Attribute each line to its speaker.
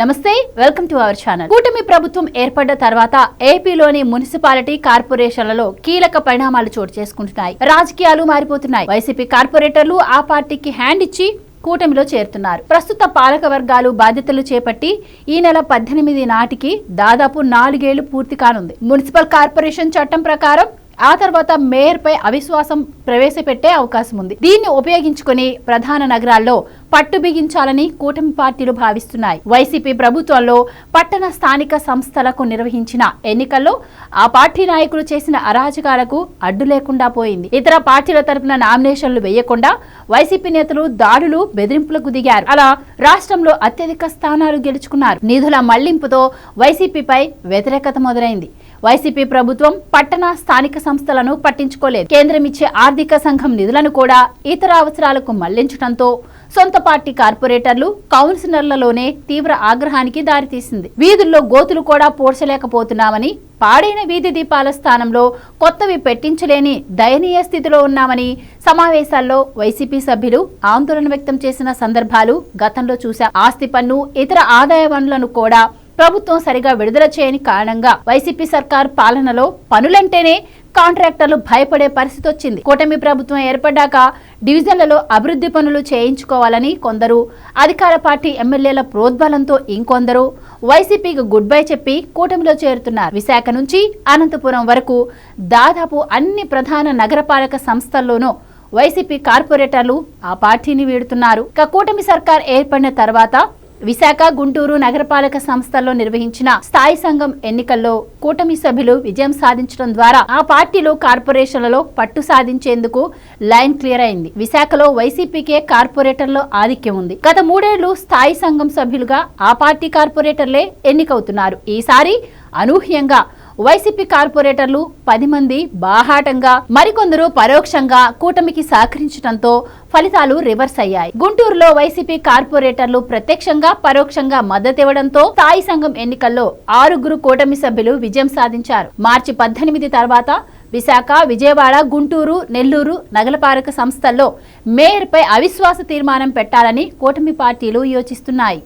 Speaker 1: నమస్తే welcome to our channel కూటమి ప్రభుత్వం ఏర్పడ్డ తర్వాత ఏపీలోని మున్సిపాలిటీ కార్పొరేషన్లలో కీలక పరిణామాలు చోటు చేసుకుంటున్నాయి. రాజకీయాలు మారిపోతున్నాయి. వైసీపీ కార్పొరేటర్లు ఆ పార్టీకి హ్యాండ్ ఇచ్చి కూటమిలో చేరుతున్నారు. ప్రస్తుత పాలక వర్గాలు బాధ్యతలు చేపట్టి ఈ నెల పద్దెనిమిది నాటికి దాదాపు నాలుగేళ్ళు పూర్తి కానుంది. మున్సిపల్ కార్పొరేషన్ చట్టం ప్రకారం ఆ తర్వాత మేయర్ పై అవిశ్వాసం ప్రవేశపెట్టే అవకాశం ఉంది. దీన్ని ఉపయోగించుకుని ప్రధాన నగరాల్లో పట్టు బిగించాలని కూటమి పార్టీలు భావిస్తున్నాయి. వైసీపీ ప్రభుత్వంలో పట్టణ స్థానిక సంస్థలకు నిర్వహించిన ఎన్నికల్లో ఆ పార్టీ నాయకులు చేసిన అరాచకాలకు అడ్డు లేకుండా పోయింది. ఇతర పార్టీల తరపున నామినేషన్లు వేయకుండా వైసీపీ నేతలు దాడులు బెదిరింపులకు దిగారు. అలా రాష్ట్రంలో అత్యధిక స్థానాలు గెలుచుకున్నారు. నిధుల మళ్ళింపుతో వైసీపీపై వ్యతిరేకత మొదలైంది. వైసీపీ ప్రభుత్వం పట్టణ స్థానిక సంస్థలను పట్టించుకోలేదు. కేంద్రం ఇచ్చే ఆర్థిక సంఘం నిధులను కూడా ఇతర అవసరాలకు మళ్ళించడంతో సొంత పార్టీ కార్పొరేటర్లు కౌన్సిలర్లలోనే తీవ్ర ఆగ్రహానికి దారితీసింది. వీధుల్లో గోతులు కూడా పోడ్చలేకపోతున్నామని పాడైన వీధి దీపాల స్థానంలో కొత్తవి పెట్టించలేని దయనీయ స్థితిలో ఉన్నామని సమావేశాల్లో వైసీపీ సభ్యులు ఆందోళన వ్యక్తం చేసిన సందర్భాలు గతంలో చూశాం. ఆస్తి పన్ను ఇతర ఆదాయ వనరులను కూడా ప్రభుత్వం సరిగా విడుదల చేయని కారణంగా వైసీపీ సర్కార్ పాలనలో పనులంటేనే కాంట్రాక్టర్లు భయపడే పరిస్థితి వచ్చింది. కూటమి ప్రభుత్వం ఏర్పడ్డాక డివిజన్లలో అభివృద్ధి పనులు చేయించుకోవాలని కొందరు అధికార పార్టీ ఎమ్మెల్యేల ప్రోద్బలంతో ఇంకొందరు వైసీపీకి గుడ్ బై చెప్పి కూటమిలో చేరుతున్నారు విశాఖ నుంచి అనంతపురం వరకు దాదాపు అన్ని ప్రధాన నగరపాలక సంస్థల్లోనూ వైసీపీ కార్పొరేటర్లు ఆ పార్టీని వీడుతున్నారు. ఇక కూటమి సర్కార్ ఏర్పడిన తర్వాత విశాఖ గుంటూరు నగరపాలక సంస్థల్లో నిర్వహించిన స్థాయి సంఘం ఎన్నికల్లో కూటమి సభ్యులు విజయం సాధించడం ద్వారా ఆ పార్టీలు కార్పొరేషన్లలో పట్టు సాధించేందుకు లైన్ క్లియర్ అయింది. విశాఖలో వైసీపీకే కార్పొరేటర్లో ఆధిక్యం ఉంది. గత మూడేళ్ళు స్థాయి సంఘం సభ్యులుగా ఆ పార్టీ కార్పొరేటర్లే ఎన్నికవుతున్నారు. ఈసారి అనూహ్యంగా వైసీపీ కార్పొరేటర్లు పది మంది బాహాటంగా మరికొందరు పరోక్షంగా కూటమికి సహకరించడంతో ఫలితాలు రివర్స్ అయ్యాయి. గుంటూరులో వైసీపీ కార్పొరేటర్లు ప్రత్యక్షంగా పరోక్షంగా మద్దతివ్వడంతో స్థాయి సంఘం ఎన్నికల్లో ఆరుగురు కూటమి సభ్యులు విజయం సాధించారు. మార్చి పద్దెనిమిది తర్వాత విశాఖ విజయవాడ గుంటూరు నెల్లూరు నగరపాలక సంస్థల్లో మేయర్పై అవిశ్వాస తీర్మానం పెట్టాలని కూటమి పార్టీలు యోచిస్తున్నాయి.